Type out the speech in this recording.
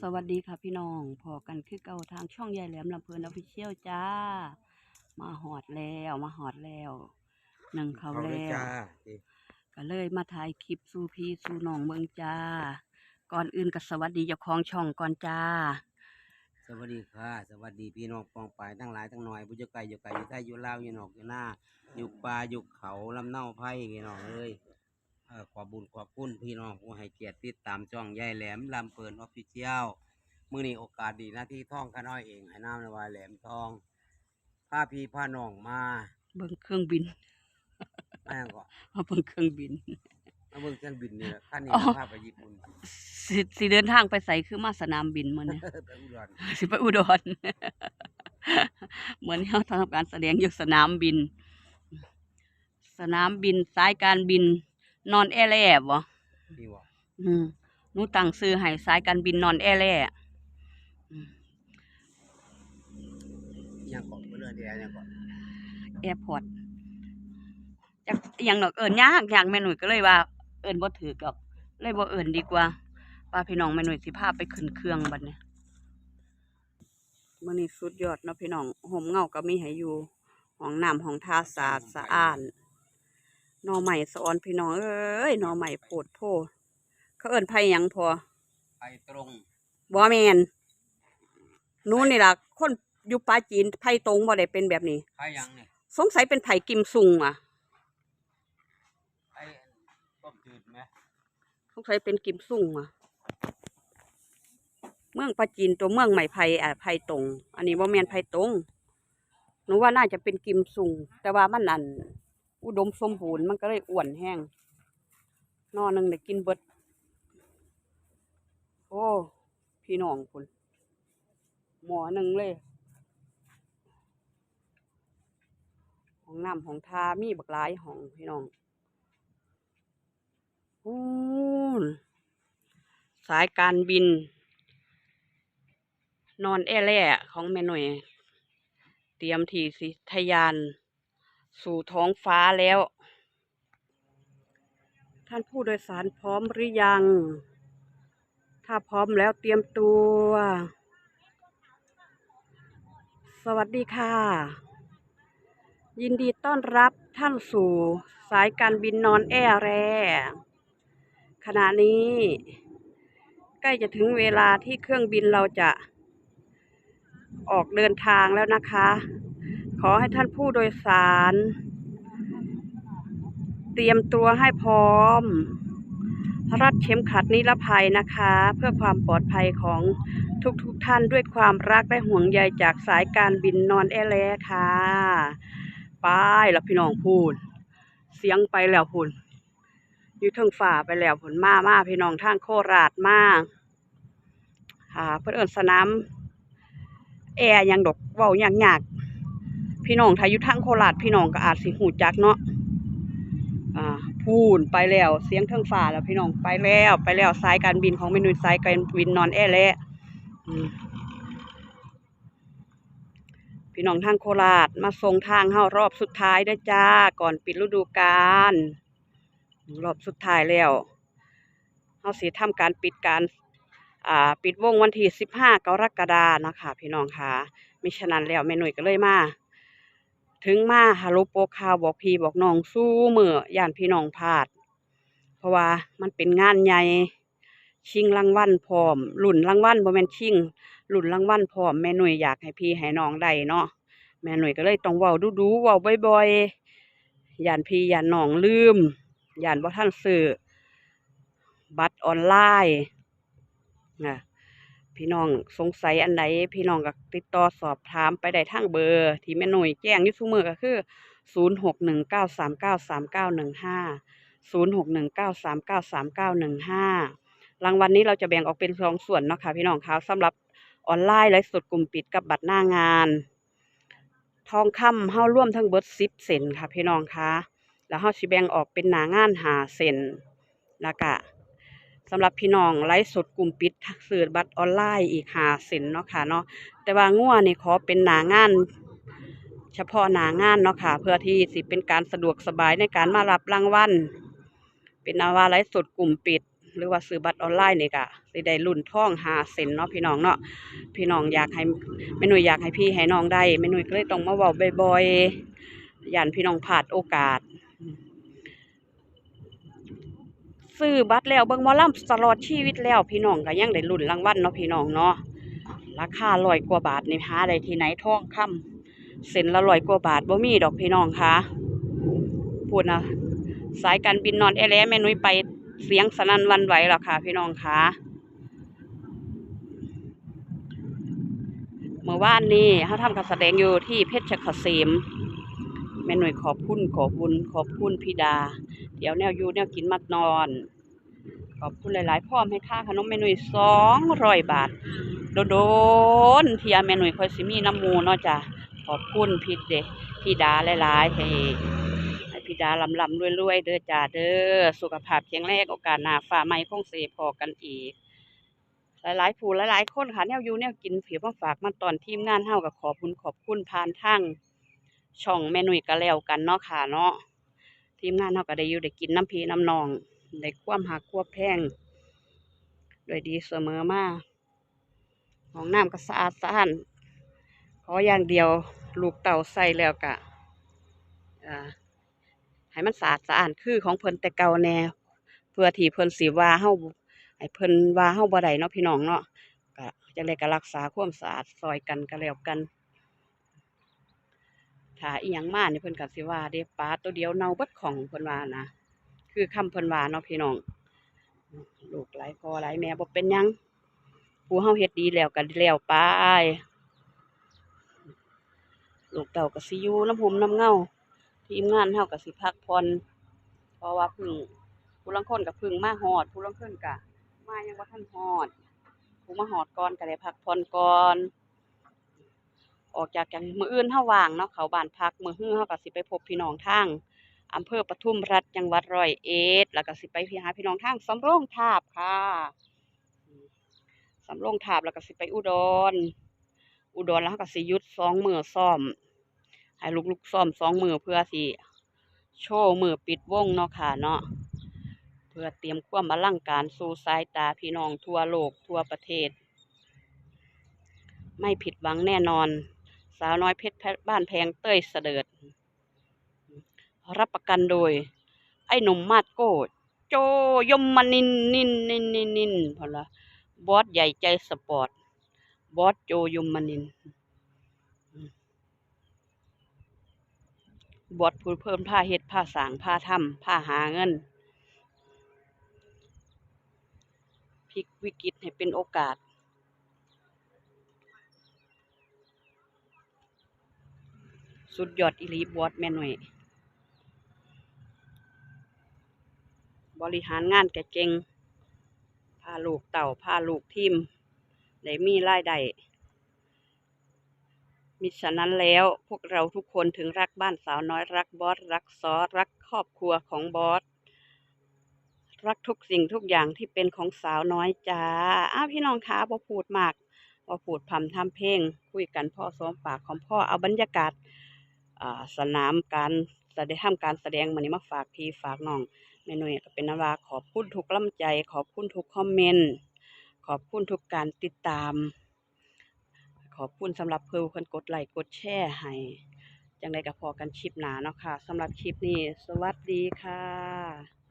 สวัสดีค่ะพี่น้องพอกันคือเก่าทางช่องยายแหลมลำเพลินออฟฟิเชียลจ้า มาหอดแล้วมาหอดแล้วหนึ่งเขาเขาเลยแล้วจ้านี่ก็เลยมาถ่ายคลิปสู่พี่สู่น้องเมืองจ้า ก่อนอื่นก็สวัสดีเจ้าของช่องก่อนจ้า สวัสดีค่ะ สวัสดีพี่น้องปองปายทั้งหลายทั้งหน่อยผู้อยู่ไกลอยู่ไกลอยู่ใต้อยู่ลาวอยู่นอกอยู่หน้าอยู่ป่าอยู่เขาลำเนาไผ่พี่น้องเอ้ยเอ่อ ขอบุญขอบคุณพี่น้องผู้ให้เกียรติติดตามช่องยายแหลมลำเปินออฟฟิเชียลมื้อนี้โอกาสดีหน้าที่ท่องข้าน้อยเองให้น้ำในวายแหลมทองพาพี่พาน้องมาเบิ่งเครื่องบินแม่งก็มาเบิ่งเครื่องบินมาเบิ่งเครื่องบินนี่แหละขั้นนี้อ๋อพาไปญี่ปุ่นสิสิเดินทางไปใส่คือมาสนามบินมื้อนี้ไปอุดรสิไปอุดรเหมือนเขาทำการแสดงอยู่สนามบิน สนามบินสายการบิน นอนแอร์แลบ่นี่บ่อืมหนูตั้งซื้อให้สายการบินนอนแอร์แลอืมยังเกาะเรือเดียวยังเกาะแอร์พอร์ตจักอหยังดอกเอิ้นยากยากแม่หนุ่ยก็เลยว่า เอิ้นบ่ถือดอก เลยบ่เอิ้นดีกว่าป้าพี่น้องแม่หนุ่ยสิพาไปขึ้นเครื่องบัดเนี้มื้อนี้สุดยอดเนาะพี่น้องห่มเงาก็มีให้อยู่ห้องน้ำห้องท่าสะอาดสะอ้านห น่อใหม่สะออนพี่น้องเอ้ยหน่อใหม่โพดโพเขาเอิ้นไผหยังพอไปตรงบ่แมนหนูนี่ล่ะคนอยู่ปาจีนไผ่ตรงบ่ได้เป็นแบบนี้ไปยังเนี่ยสงสัยเป็นไผ่กิมซุงอะไอ้ต้มจืดไหมสงสัยเป็นกิมซุงอะ เมืองปาจีนตัวเมืองใหม่ไผ่อะไผ่ตรง อันนี้บ่แม่นไผ่ตรงหนูว่าน่าจะเป็นกิมซุงแต่ว่ามันอัน อุดมสมบูรณ์มันก็เลยอ้วนแห้งนอหนึ่งได้กินเบิด โอ้ พี่น้องคุณหมอหนึ่งเลยห้องน้ำห้องทามีบักหลายห้องพี่น้องอู้นสายการบิน นอนแอแล่ของแม่หน่อยเตรียมที่สิทยาน สู่ท้องฟ้าแล้ว ท่านผู้โดยสารพร้อมหรือยัง ถ้าพร้อมแล้วเตรียมตัว สวัสดีค่ะ ยินดีต้อนรับท่านสู่สายการบินนอนแอร์แรขณะนี้ ใกล้จะถึงเวลาที่เครื่องบินเราจะออกเดินทางแล้วนะคะ ขอให้ท่านผู้โดยสาร เตรียมตัวให้พร้อม รัดเข็มขัดนิรภัยนะคะ เพื่อความปลอดภัยของทุกๆทท่านด้วยความรักและห่วงใยจากสายการบินนอนแอร์แลค่ะไปแล้วพี่น้องพูด เสียงไปแล้วพูดอยู่เทิงฝ่าไปแล้วผลมามาพี่น้องทางโคราชมาค่ะเพื่อนสนามแอร์ยังดกเว้าอยากยากๆ พี่น้องถ้าอยู่ทางโคราชพี่น้องก็อาจสิหูจักเนาะอ่าพูนไปแล้วเสียงเทิงฟ้าแล้วพี่น้องไปแล้วไปแล้วสายการบินของเมนูสายการบินนอนแอร์แล้วพี่น้องทางโคราชมาส่งทางเฮารอบสุดท้ายเด้อจ้าก่อนปิดฤดูกาลรอบสุดท้ายแล้วเฮาสิทำการปิดการอ่าปิดวงวันที่สิบห้ากรกฎานะคะพี่น้องค่ะมิฉะนั้นแล้วแม่หน่วยก็เลยมา ถึงมาฮัลโหลโปรข่าวบอกพี่บอกน้องสู้เมือย่านพี่น้องพลาด เพราะว่ามันเป็นงานใหญ่ชิงรางวัลพร้อมลุ่นรางวัลบ่แม่นชิงหลุนรางวัลพร้อมแม่หนุ่ยอยากให้พี่ให้น้องได้เนาะแม่หนุ่ยก็เลยต้องเว้าดูๆเว้าบ่อยๆย่านพี่ย่านน้องลืมย่านบ่ทันซื้อบัตรออนไลน์นะ พี่น้องสงสัยอันใดพี่น้องก็ติดต่อสอบถามไปได้ทางเบอร์ ที่แม่หน่ยแจ้งอยู่ซุมื้อก็คือ 0 6 1 9 3 9 3 9 1 5 0 6 1 9 3 9 3 9 1 5 รางวัลนี้เราจะแบ่งออกเป็นสองส่วนเนาะค่ะพี่น้องคะสำหรับออนไลน์ไลฟ์สดกลุ่มปิดกับบัตรหน้างาน ทองคำเฮาร่วมทั้งเบิร์ด10เซนค่ะพี่น้องคะแล้วเฮาสิแบ่งออกเป็นหนางาน5เซนแล้วก็ สำหรับพี่น้องไลฟ์สดกลุ่มปิดซื้อบัตรออนไลน์อีก5เซนเนาะค่ะเนาะแต่ว่างัวนี่ขอเป็นหน้างาน เฉพาะหนางานเนาะค่ะ เพื่อที่สิเป็นการสะดวกสบายในการมารับรางวัลเป็นนาวาไลฟ์สดกลุ่มปิด หรือว่าซื้อบัตรออนไลน์นี่ก็สิได้รุ่นท่องหาเซนเนาะพี่น้องเนาะพี่น้องอยากให้แม่หนุ่ยอยากให้พี่ให้น้องได้แม่หนุ่ยก็เลยต้องมาเว้าบ่อยๆย่านพี่น้องพลาดโอกาส ซื้อบัตรแล้วเบิ่งมอลำตลอดชีวิตแล้วพี่น้องก็ยังได้ลุ้นรางวัลเนาะพี่น้องเนาะราคาร้อยกว่าบาทนี่หาได้ที่ไหนทองคำเส้นละร้อยกว่าบาทบ่มีดอกพี่น้องคะพูดนะสายการบินนอนแอร์แลแม่นุ้ยไปเสียงสนั่นวันไหวแล้วค่ะพี่น้องคะเมื่อวานนี้เขาทำการแสดงอยู่ที่เพชรเกษมแม่หน่วยขอบคุณขอบบุญขอบคุณพี่ดา เดี๋ยวแนวอยู่แนวกินมัดนอน ขอบคุณหลาย ๆ พ่อมให้ค่าขนมเมนุยสองร้อยบาท โดโดนๆที่อาเมนุยคอยสิมีน้ำมูเนาะจ้ะขอบคุณพี่เดพี่ดาหลายๆให้พี่ดาลำลำๆรวยๆเด้อจ้าเด้อสุขภาพแข็งแรงโอกาสหน้าฝ่าไม่คงเสพอกันอีก หลายๆผู้หลายๆคนค่ะแนวอยู่แนวกินผียมาฝากมาตอนทีมงานเฮากับขอบคุณขอบคุณผ่านทางช่องแม่นุยก็แล้วกันเนาะค่ะเนาะ ทีมงานเราก็ได้อยู่ได้กินน้ำพีน้ำนองได้ความหักความแพงโดยดีเสมอมาห้องน้ำก็สะอาดสะอ้านขออย่างเดียวลูกเต่าใส่แล้วกะอ่าให้มันสะอาดสะอ้านคือของเพิ่นแต่เก่าแน่เพื่อที่เพิ่นสิว่าเฮาให้เพิ่นว่าเฮาบ่ได้เนาะพี่น้องเนาะก็จังไดก็รักษาความสะอาดซอยกันก็แล้วกัน ถ้าอีหยังมาเนี่เพิ่นก็สิว่าเด้ปลาตัวเดียวเน่าเบิดของเพิ่นว่านะคือคำเพิ่นว่าเนาะพี่น้องลูกหลายพ่อหลายแม่บ่เป็นหยังผู้เฮาเฮ็ดดีแล้วก็แล้วไปลูกเต่าก็สิอยู่น้ำหมน้ำเงาทีมงานเฮาก็สิพักผ่อนเพราะว่าพึ่งผู้ลางคนก็เพึ่งมาฮอด ผู้ลางคนก็มายังบ่าทันฮอด ผู้มาฮอดก่อนก็ได้พักผ่อนก่อน ออกจากกันมืออื่นเฮาว่างเนาะเขาบ้านพักมือฮื้อเฮาก็สิไปพบพี่น้องทางอำเภอปทุมรัฐจังหวัดร้อยเอ็ดแล้วก็สิไปพี่หาพี่น้องทางสำโรงทาบค่ะสำโรงทาบแล้วก็สิไปอุดร อุดรแล้วก็สิยุดสองมือซ้อม ให้ลูกๆซ้อมสองมือเพื่อสิโชว์มือปิดวงเนาะค่ะเนาะเพื่อเตรียมความอลังการสู่สายตาพี่น้องทั่วโลกทั่วประเทศ ไม่ผิดหวังแน่นอน สาวน้อยเพชรบ้านแพงเต้ยเสดิร์ดรับประกันโดย ไอ้หนุ่มมาดโก้โจยมมานินนินนินนินนินพอละบอสใหญ่ใจสปอร์ต บอสโจยมมานิน บอสพูดเพิ่มผ้าเฮ็ดผ้าสางผ้าทำผ้าหาเงินพลิกวิกฤตให้เป็นโอกาส สุดยอดอีหลีบอสแม่หน่วยบริหารงานแกเก่งพาลูกเต่าพาลูกทีมได้มีรายได้มิฉะนั้นแล้วพวกเราทุกคนถึงรักบ้านสาวน้อยรักบอสรักซอสรักครอบครัวของบอสรักทุกสิ่งทุกอย่างที่เป็นของสาวน้อยจ้าอ้าพี่น้องคะพอพูดมากพอพูดพร่ำทำเพลง คุยกันพ่อซ้อมปากของพ่อเอาบรรยากาศ สนามการแสดงทำการแสดงมันนี้มาฝากพี่ฝากน้องแม่นุ่ยก็เป็นนว่าขอบคุณทุกกำลังใจ ขอบคุณทุกคอมเมนต์ขอบคุณทุกการติดตาม ขอบคุณสำหรับเพื่อนคนกดไลค์กดแชร์ให้จังไดก็พอกันชิปหนาเนาะค่ะสำหรับคลิปนี้ สวัสดีค่ะ